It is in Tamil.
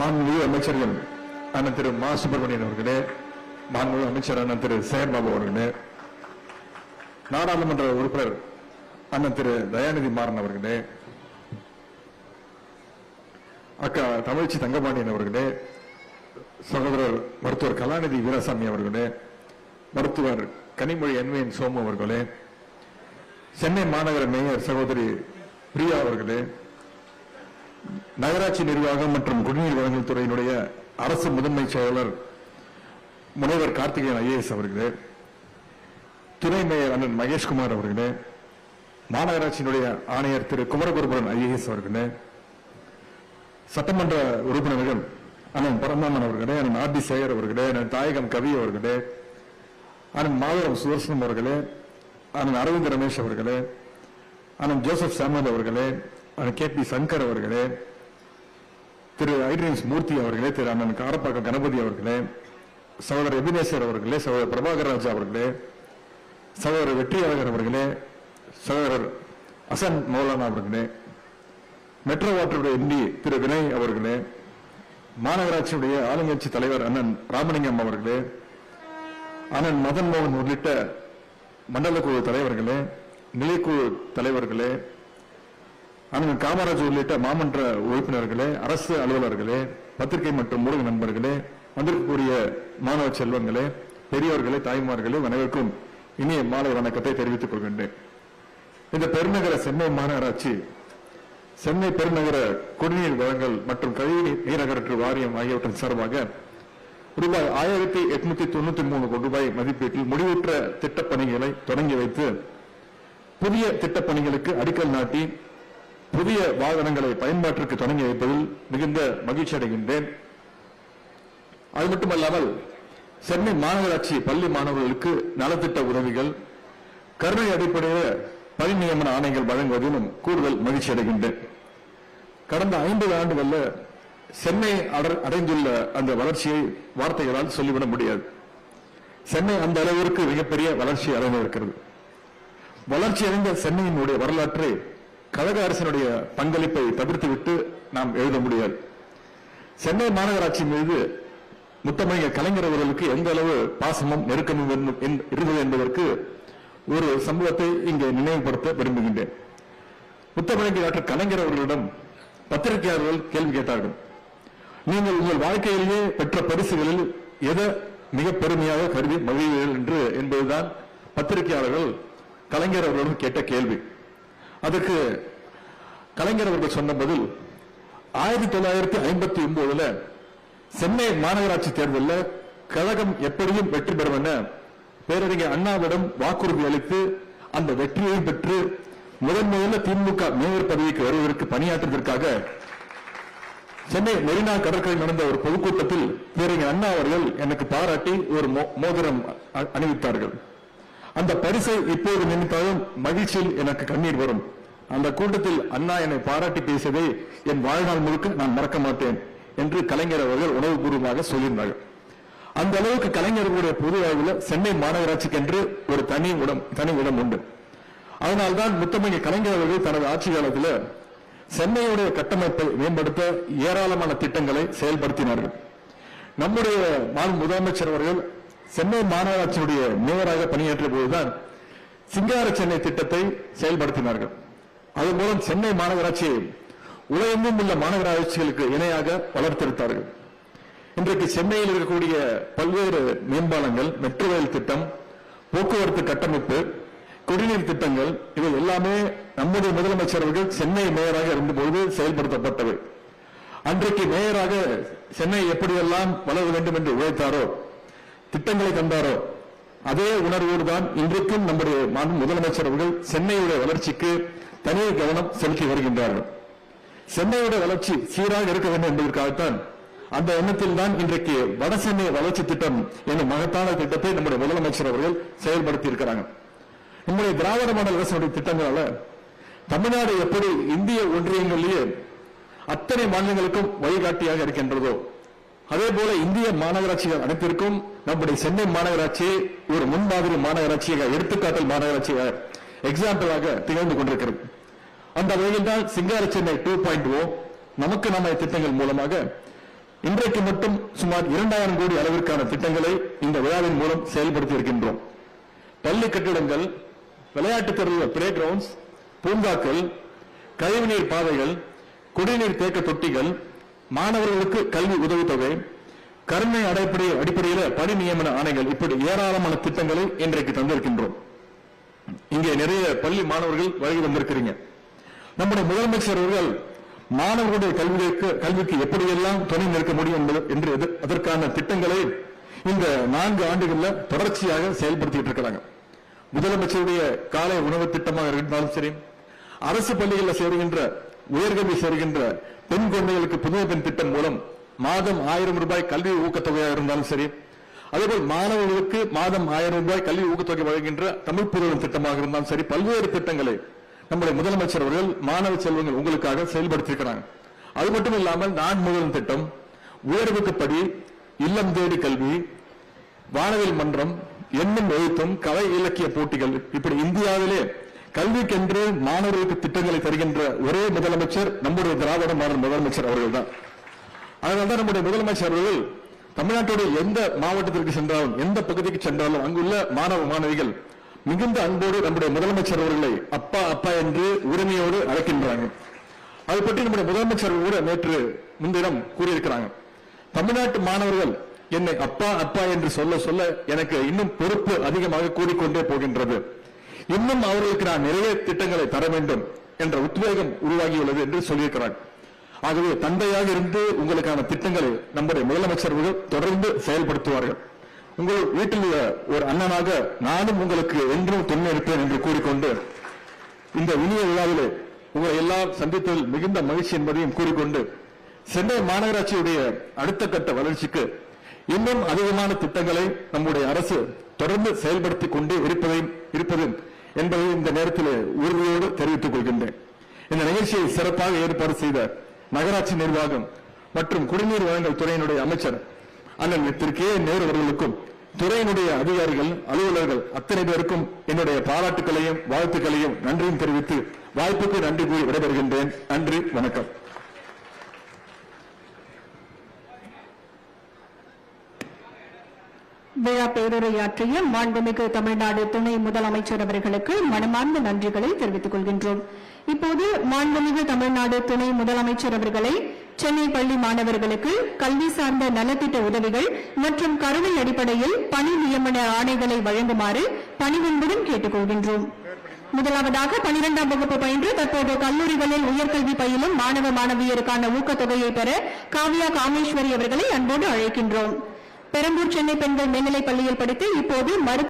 மாண்புமிகு அமைச்சர்கள் அண்ணன் திரு மா. சுப்பிரமணியன் அவர்களே மாண்புமிகு அமைச்சர் அண்ணன் திரு சேகர்பாபு அவர்களே நாடாளுமன்ற உறுப்பினர் அண்ணன் திரு தயாநிதி மாறன் அவர்களே அக்கா தமிழ்ச்சி தங்கபாண்டியன் அவர்களே சகோதரர் மருத்துவர் கலாநிதி வீரசாமி அவர்களே மருத்துவர் கனிமொழி என்வேன் சோமு அவர்களே சென்னை மாநகர மேயர் சகோதரி பிரியா அவர்களே நகராட்சி நிர்வாகம் மற்றும் குடிநீர் வழங்கல் துறையினுடைய அரசு முதன்மை செயலர் முனைவர் கார்த்திகேயன் ஐஏஎஸ் அவர்களே துணை மேயர் அண்ணன் மகேஷ்குமார் அவர்களே மாநகராட்சியினுடைய ஆணையர் திரு குமரகுருபுரன் ஐஏஎஸ் அவர்களே சட்டமன்ற உறுப்பினர்கள் அண்ணன் பரந்தாமன் அவர்களே அண்ணன் ஆர் டி சேகர் அவர்களே அண்ணன் தாயகம் கவி அவர்களே அண்ணன் மாதவரம் சுதர்சனம் அவர்களே அண்ணன் அரவிந்த் ரமேஷ் அவர்களே அண்ணன் ஜோசப் சாமுவல் அவர்களே கே பி சங்கர் அவர்களே திரு ஐட்ரின்ஸ் மூர்த்தி அவர்களே திரு அண்ணன் காரப்பாக்கம் கணபதி அவர்களே சகோதரர் எபினேஸ்வர் அவர்களே சகோதரர் பிரபாகர் ராஜா அவர்களே சகோதரர் வெற்றியாளர் அவர்களே சகோதரர் அசன் மௌலானா அவர்களே மெட்ரோ வாட்டருடைய எம்பி திரு வினய் அவர்களே மாநகராட்சியுடைய ஆளுங்கட்சி தலைவர் அண்ணன் ராமலிங்கம் அவர்களே அண்ணன் மதன் மோகன் உள்ளிட்ட மண்டல குழு தலைவர்களே நிலைக்குழு தலைவர்களே ஆனால் காமராஜ் உள்ளிட்ட மாமன்ற உறுப்பினர்களே அரசு அலுவலர்களே பத்திரிகை மற்றும் ஊடக நண்பர்களே வந்திருக்கக்கூடிய மாணவ செல்வங்களே பெரியோர்களே தாய்மார்களே அனைவருக்கும் இனிய மாலை வணக்கத்தை தெரிவித்துக் கொள்கின்றேன். இந்த பெருநகர சென்னை மாநகராட்சி சென்னை பெருநகர குடிநீர் வழங்கல் மற்றும் கழிவு நீர் வாரியம் ஆகியவற்றின் சார்பாக ரூபாய் ஆயிரத்தி எட்நூத்தி தொண்ணூத்தி மூணு கோடி ரூபாய் மதிப்பீட்டில் முடிவுற்ற திட்டப்பணிகளை தொடங்கி வைத்து புதிய திட்டப்பணிகளுக்கு அடிக்கல் நாட்டி புதிய வாகனங்களை பயன்பாட்டிற்கு தொடங்கி வைப்பதில் மிகுந்த மகிழ்ச்சி அடைகின்றேன். அது மட்டுமல்லாமல் சென்னை மாநகராட்சி பள்ளி மாணவர்களுக்கு நலத்திட்ட உதவிகள் கருணை அடிப்படையில் பணி நியமன ஆணைகள் வழங்குவதிலும் கூடுதல் மகிழ்ச்சி அடைகின்றேன். கடந்த ஐம்பது ஆண்டுகளில் சென்னை அடைந்துள்ள அந்த வளர்ச்சியை வார்த்தைகளால் சொல்லிவிட முடியாது. சென்னை அந்த அளவிற்கு மிகப்பெரிய வளர்ச்சி அடைந்திருக்கிறது. வளர்ச்சி அடைந்த சென்னையினுடைய வரலாற்றை கழக அரசினுடைய பங்களிப்பை தவிர்த்துவிட்டு நாம் எழுத முடியாது. சென்னை மாநகராட்சி மீது முத்தமிழக கலைஞர் அவர்களுக்கு எந்த அளவு பாசமும் நெருக்கமும் இருந்த- இருந்தது என்பதற்கு ஒரு சம்பவத்தை இங்கே நினைவுபடுத்த விரும்புகின்றேன். முத்தமிழக டாக்டர் கலைஞர் அவர்களிடம் பத்திரிகையாளர்கள் கேள்வி கேட்டார்கள். நீங்கள் உங்கள் வாழ்க்கையிலேயே பெற்ற பரிசுகளில் எதை மிக பெருமையாக கருதி மகிழ்வீர்கள் என்று? என்பதுதான் பத்திரிகையாளர்கள் கலைஞர் அவர்களிடம் கேட்ட கேள்வி. அதுக்கு கலைஞர் அவர்கள் சொன்ன பதில் ஆயிரத்தி தொள்ளாயிரத்தி ஐம்பத்தி ஒன்பதுல சென்னை மாநகராட்சி தேர்தலில் கழகம் எப்படியும் வெற்றி பெறும் என பேரறிஞர் அண்ணாவிடம் வாக்குறுதி அளித்து அந்த வெற்றியை பெற்று முதன் முதல்ல திமுக மேயர் பதவிக்கு வருவதற்கு பணியாற்றுவதற்காக சென்னை மெரினா கடற்கரை நடந்த ஒரு பொதுக்கூட்டத்தில் பேரறிஞர் அண்ணா அவர்கள் எனக்கு பாராட்டி ஒரு மோ- மோதிரம் அ- அணிவித்தார்கள். அந்த பரிசை இப்போது நினைத்தாலும் மகிழ்ச்சியில் எனக்கு கண்ணீர் வரும். அந்த கூட்டத்தில் அண்ணா என்னை பாராட்டி பேசியதை என் வாழ்நாள் முழுக்க நான் மறக்க மாட்டேன் என்று கலைஞர் அவர்கள் உணவுபூர்வமாக சொல்லியிருந்தார்கள். அந்த அளவுக்கு கலைஞர்களுடைய பொது அளவில் சென்னை மாநகராட்சிக்கு என்று ஒரு தனி இடம் தனி இடம் உண்டு. அதனால்தான் முத்தமிழ் கலைஞர் அவர்கள் தனது ஆட்சி காலத்தில் சென்னையுடைய கட்டமைப்பை மேம்படுத்த ஏராளமான திட்டங்களை செயல்படுத்தினார்கள். நம்முடைய முதலமைச்சர் அவர்கள் சென்னை மாநகராட்சியுடைய மேயராக பணியாற்றிய போதுதான் சிங்கார சென்னை திட்டத்தை செயல்படுத்தினார்கள். அதன் மூலம் சென்னை மாநகராட்சியை உலகெங்கும் உள்ள மாநகராட்சிகளுக்கு இணையாக வளர்த்தெடுத்தார்கள் இன்றைக்கு சென்னையில் இருக்கக்கூடிய பல்வேறு மேம்பாலங்கள் மெட்ரோ ரயில் திட்டம் போக்குவரத்து கட்டமைப்பு குடிநீர் திட்டங்கள் இவை எல்லாமே நம்முடைய முதலமைச்சர் அவர்கள் சென்னை மேயராக இருந்தபோது செயல்படுத்தப்பட்டவை. அன்றைக்கு மேயராக சென்னை எப்படியெல்லாம் வளர வேண்டும் என்று உழைத்தாரோ திட்டங்களை தந்தாரோ? அதே உணர்வோடு தான் இன்றைக்கும் நம்முடைய முதலமைச்சர் அவர்கள் சென்னையுடைய வளர்ச்சிக்கு தனி கவனம் செலுத்தி வருகின்றார்கள். சென்னையுடைய வளர்ச்சி சீராக இருக்க வேண்டும் என்பதற்காகத்தான் அந்த எண்ணத்தில் தான் இன்றைக்கு வட சென்னை வளர்ச்சி திட்டம் என்னும் மகத்தான திட்டத்தை நம்முடைய முதலமைச்சர் அவர்கள் செயல்படுத்தி இருக்கிறாங்க நம்முடைய திராவிட மாடல் அரசுடைய திட்டங்களால தமிழ்நாடு எப்படி இந்திய ஒன்றியங்களிலேயே அத்தனை மாநிலங்களுக்கும் வழிகாட்டியாக இருக்கின்றதோ அதே போல இந்திய மாநகராட்சிகள் அனைத்திற்கும் நம்முடைய சென்னை மாநகராட்சி ஒரு முன்மாதிரி மாநகராட்சியாக எடுத்துக்காட்டல் மாநகராட்சியாக எக்ஸாம்பிளாக திகழ்ந்து கொண்டிருக்கிறது. அந்த வகையில் தான் சிங்கார சென்னை டூ பாயிண்ட் ஓ நமக்கு நம்ம திட்டங்கள் மூலமாக இன்றைக்கு மட்டும் சுமார் இரண்டாயிரம் கோடி அளவிற்கான திட்டங்களை இந்த விழாவின் மூலம் செயல்படுத்தி இருக்கின்றோம். பள்ளி கட்டிடங்கள் விளையாட்டு துறையில் பிளே கிரவுண்ட்ஸ் பூங்காக்கள் கழிவுநீர் பாதைகள் குடிநீர் தேக்க தொட்டிகள் மாணவர்களுக்கு கல்வி உதவித்தொகை கருணை அடிப்படை அடிப்படையில் பணி நியமன ஆணைகள் இப்படி ஏராளமான திட்டங்களை இன்றைக்கு தந்திருக்கின்றோம். இங்கே நிறைய பள்ளி மாணவர்கள் வருகை வந்திருக்கிறீங்க. நம்முடைய முதலமைச்சர் அவர்கள் மாணவர்களுடைய கல்விக்கு கல்விக்கு எப்படியெல்லாம் துணை நிற்க முடியும் என்பது என்று எது- அதற்கான திட்டங்களை இந்த நான்கு ஆண்டுகள்ல தொடர்ச்சியாக செயல்படுத்திட்டு இருக்கிறாங்க. முதலமைச்சருடைய காலை உணவு திட்டமாக இருந்தாலும் சரி அரசு பள்ளிகளில் சேருகின்ற உயர்கல்வி சேர்கின்ற பெண் குழந்தைகளுக்கு புதுமை பெண் திட்டம் மூலம் மாதம் ஆயிரம் ரூபாய் கல்வி ஊக்கத்தொகையாக இருந்தாலும் சரி அதேபோல் மாணவர்களுக்கு மாதம் ஆயிரம் ரூபாய் கல்வி ஊக்கத்தொகை வழங்குகின்ற தமிழ் புதுவன் திட்டமாக இருந்தாலும் சரி பல்வேறு திட்டங்களை நம்முடைய முதலமைச்சர் அவர்கள் மாணவ செல்வங்கள் உங்களுக்காக செயல்படுத்தியிருக்கிறாங்க. அது மட்டும் இல்லாமல் நான் முதல் திட்டம் உயர்வுக்குப்படி இல்லம் தேடி கல்வி வானவில் மன்றம் எண்ணும் எழுத்தும் கலை இலக்கிய போட்டிகள் இப்படி இந்தியாவிலே கல்விக்கென்று மாணவர்களுக்கு திட்டங்களை தருகின்ற ஒரே முதலமைச்சர் நம்முடைய திராவிட மாநில முதலமைச்சர் அவர்கள் தான் அதனால்தான் நம்முடைய முதலமைச்சர் அவர்கள் தமிழ்நாட்டுடைய எந்த மாவட்டத்திற்கு சென்றாலும் எந்த பகுதிக்கு சென்றாலும் அங்குள்ள மாணவ மாணவிகள் மிகுந்த அன்போடு நம்முடைய முதலமைச்சர் அவர்களை அப்பா அப்பா என்று உரிமையோடு அழைக்கின்றாங்க. அதை பற்றி நம்முடைய முதலமைச்சர் கூட நேற்று முன்தினம் கூறியிருக்கிறாங்க. தமிழ்நாட்டு மாணவர்கள் என்னை அப்பா அப்பா என்று சொல்ல சொல்ல எனக்கு இன்னும் பொறுப்பு அதிகமாக கூறிக்கொண்டே போகின்றது. இன்னும் அவர்களுக்கு நான் நிறைய திட்டங்களை தர வேண்டும் என்ற உத்வேகம் உருவாகியுள்ளது என்று சொல்லியிருக்கிறார். ஆகவே தந்தையாக இருந்து உங்களுக்கான திட்டங்களை நம்முடைய முதலமைச்சர் தொடர்ந்து செயல்படுத்துவார்கள். உங்கள் வீட்டில் உள்ள ஒரு அண்ணனாக நானும் உங்களுக்கு என்றும் துணை இருப்பேன் என்று கூறிக்கொண்டு இந்த இனிய விழாவிலே உங்களை எல்லாம் சந்தித்ததில் மிகுந்த மகிழ்ச்சி என்பதையும் கூறிக்கொண்டு சென்னை மாநகராட்சியுடைய அடுத்த கட்ட வளர்ச்சிக்கு இன்னும் அதிகமான திட்டங்களை நம்முடைய அரசு தொடர்ந்து செயல்படுத்திக் கொண்டே இருப்பதையும் இருப்பது என்பதை இந்த நேரத்தில் உறுதியோடு தெரிவித்துக் கொள்கின்றேன். இந்த நிகழ்ச்சியை சிறப்பாக ஏற்பாடு செய்த நகராட்சி நிர்வாகம் மற்றும் குடிநீர் வழங்கல் துறையினுடைய அமைச்சர் அண்ணன் திரு கே நேரு அவர்களுக்கும் துறையினுடைய அதிகாரிகள் அலுவலர்கள் அத்தனை பேருக்கும் என்னுடைய பாராட்டுகளையும் வாழ்த்துக்களையும் நன்றியும் தெரிவித்து வாய்ப்புக்கு நன்றி கூறி விடைபெறுகின்றேன். நன்றி வணக்கம். விழா பேருரையாற்றிய மாண்புமிகு தமிழ்நாடு துணை முதலமைச்சர் அவர்களுக்கு மனமார்ந்த நன்றிகளை தெரிவித்துக் கொள்கின்றோம். இப்போது மாண்புமிகு தமிழ்நாடு துணை முதலமைச்சர் அவர்களை சென்னை பள்ளி மாணவர்களுக்கு கல்வி சார்ந்த நலத்திட்ட உதவிகள் மற்றும் கருணை அடிப்படையில் பணி நியமன ஆணைகளை வழங்குமாறு பணிவன்புடன் கேட்டுக் கொள்கின்றோம். முதலாவதாக பனிரெண்டாம் வகுப்பு பயின்று தற்போது கல்லூரிகளில் உயர்கல்வி பயிலும் மாணவ மாணவியருக்கான ஊக்கத்தொகையை பெற காவியா காமேஸ்வரி அவர்களை அன்போடு அழைக்கின்றோம். பெரம்பூர் சென்னை பெண்கள் மேல்நிலைப் பள்ளியில் படித்து இப்போது மருத்துவ